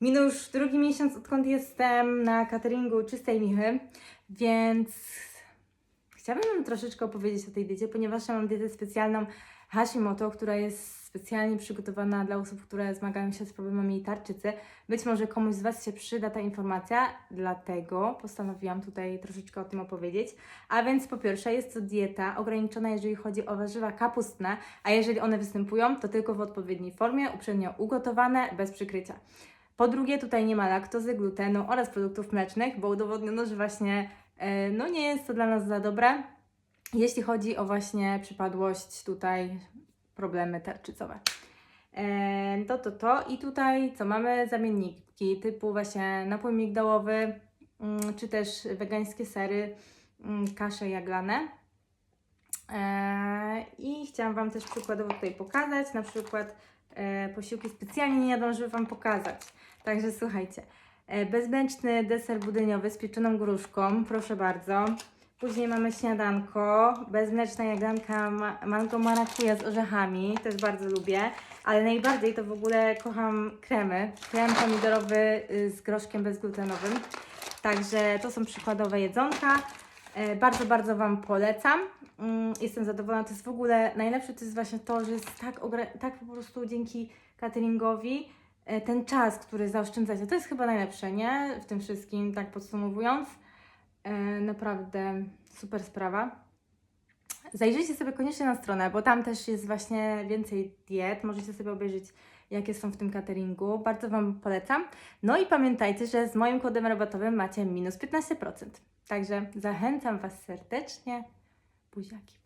Minął już drugi miesiąc, odkąd jestem na cateringu Czystej Michy, więc chciałabym Wam troszeczkę opowiedzieć o tej diecie, ponieważ ja mam dietę specjalną Hashimoto, która jest specjalnie przygotowana dla osób, które zmagają się z problemami tarczycy. Być może komuś z Was się przyda ta informacja, dlatego postanowiłam tutaj troszeczkę o tym opowiedzieć. A więc po pierwsze jest to dieta ograniczona, jeżeli chodzi o warzywa kapustne, a jeżeli one występują, to tylko w odpowiedniej formie, uprzednio ugotowane, bez przykrycia. Po drugie, tutaj nie ma laktozy, glutenu oraz produktów mlecznych, bo udowodniono, że właśnie e, no nie jest to dla nas za dobre, jeśli chodzi o właśnie przypadłość tutaj, problemy tarczycowe. E, to, to, to. I tutaj co mamy? Zamienniki typu właśnie napój migdałowy, mm, czy też wegańskie sery, mm, kasze jaglane. Chciałam Wam też przykładowo tutaj pokazać, na przykład e, posiłki specjalnie nie jadłam, żeby Wam pokazać. Także słuchajcie, e, bezmęczny deser budyniowy z pieczoną gruszką, proszę bardzo. Później mamy śniadanko, bezmleczna jaglanka ma mango marakuja z orzechami, też bardzo lubię, ale najbardziej to w ogóle kocham kremy, krem pomidorowy y, z groszkiem bezglutenowym. Także to są przykładowe jedzonka. E, Bardzo, bardzo Wam polecam. Mm, Jestem zadowolona. To jest w ogóle najlepsze to jest właśnie to, że jest tak, tak po prostu dzięki cateringowi e, ten czas, który zaoszczędzacie, to jest chyba najlepsze, nie? W tym wszystkim, tak podsumowując. E, Naprawdę super sprawa. Zajrzyjcie sobie koniecznie na stronę, bo tam też jest właśnie więcej diet. Możecie sobie obejrzeć, jakie są w tym cateringu. Bardzo Wam polecam. No i pamiętajcie, że z moim kodem rabatowym macie minus 15%. Także zachęcam Was serdecznie. Buziaki.